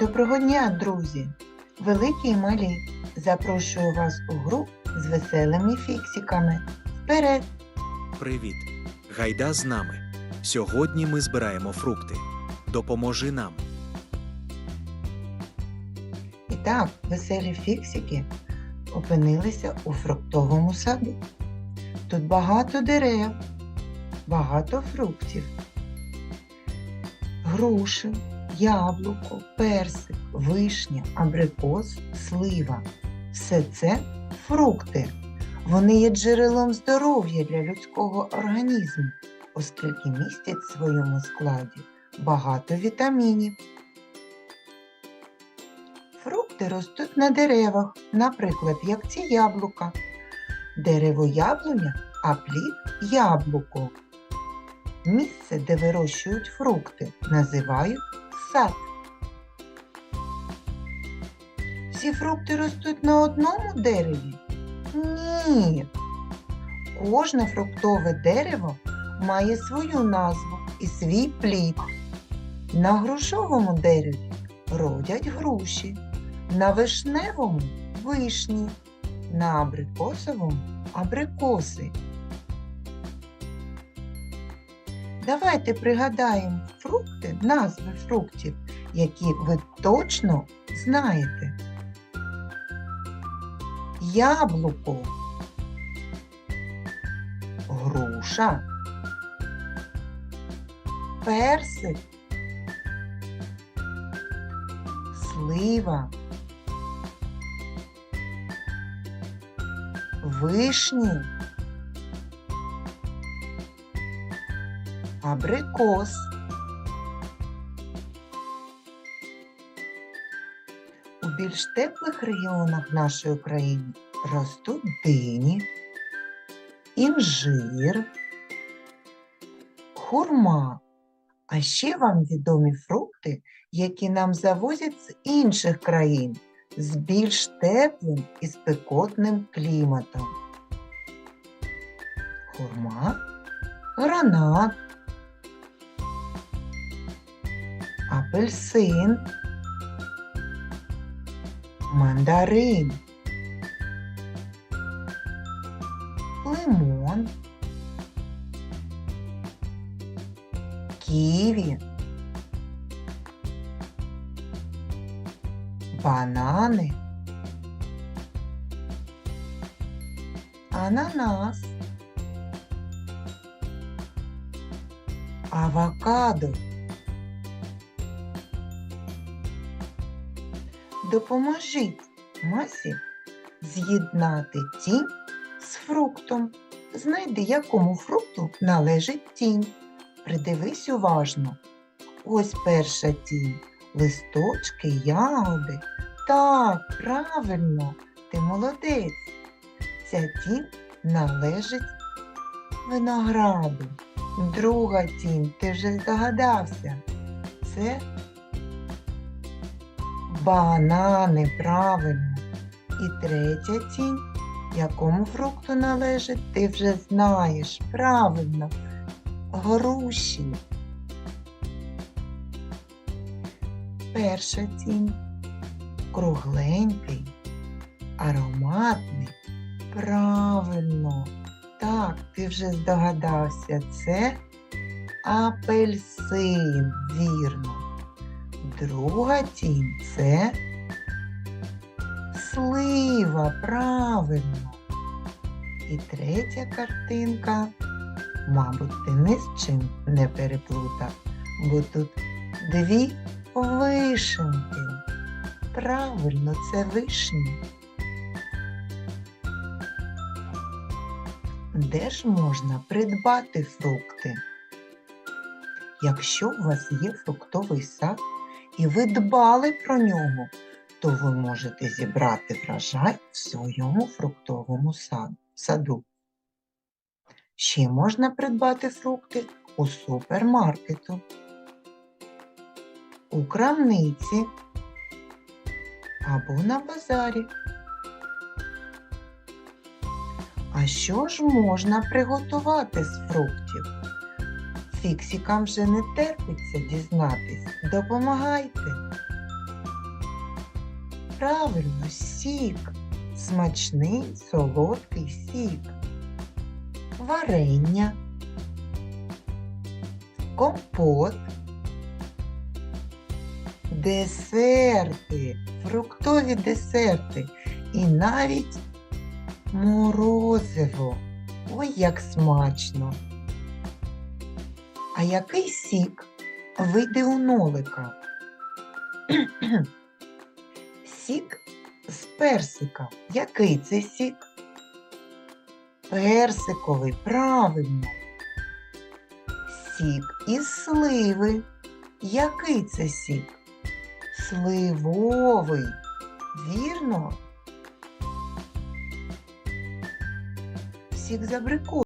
Доброго дня, друзі! Великі і малі! Запрошую вас у гру з веселими фіксиками. Вперед! Привіт! Гайда з нами. Сьогодні ми збираємо фрукти. Допоможи нам. І так, веселі фіксики опинилися у фруктовому саду. Тут багато дерев, багато фруктів. Груші, яблуко, персик, вишня, абрикос, слива. Все це фрукти. Вони є джерелом здоров'я для людського організму, оскільки містять в своєму складі багато вітамінів. Фрукти ростуть на деревах, наприклад, як ці яблука. Дерево яблуня, а плід яблуко. Місце, де вирощують фрукти, називають сад. Всі фрукти ростуть на одному дереві? Ні. Кожне фруктове дерево має свою назву і свій плід. На грушовому дереві родять груші, на вишневому вишні, на абрикосовому абрикоси. Давайте пригадаємо фрукти, назви фруктів, які ви точно знаєте. Яблуко, груша, персик, слива, вишні, абрикос. У більш теплих регіонах нашої країни ростуть дині, інжир, хурма. А ще вам відомі фрукти, які нам завозять з інших країн з більш теплим і спекотним кліматом. Хурма, гранат, апельсин, мандарин, лимон, ківі, банани, ананас, авокадо. Допоможіть масі з'єднати тінь з фруктом. Знайди, якому фрукту належить тінь. Придивись уважно. Ось перша тінь. Листочки, ягоди. Так, правильно, ти молодець. Ця тінь належить винограду. Друга тінь, ти вже здогадався. Це банани, правильно. І третя тінь, якому фрукту належить, ти вже знаєш, правильно, груші. Перша тінь кругленький, ароматний. Правильно. Так, ти вже здогадався, це апельсин, вірно. Друга тінь це слива, правильно. І третя картинка, мабуть, ти ні з чим не переплутав, бо тут дві вишеньки. Правильно, це вишні. Де ж можна придбати фрукти? Якщо у вас є фруктовий сад і ви дбали про нього, то ви можете зібрати врожай в своєму фруктовому саду. Ще можна придбати фрукти у супермаркету, у крамниці або на базарі. А що ж можна приготувати з фруктів? Фіксікам вже не терпиться дізнатись. Допомагайте. Правильно, сік. Смачний солодкий сік. Варення. Компот. Десерти, фруктові десерти і навіть морозиво. Ой, як смачно. А який сік вийде у нолика? Сік з персика. Який це сік? Персиковий, правильно. Сік із сливи. Який це сік? Сливовий. Вірно? Сік з абрикосу.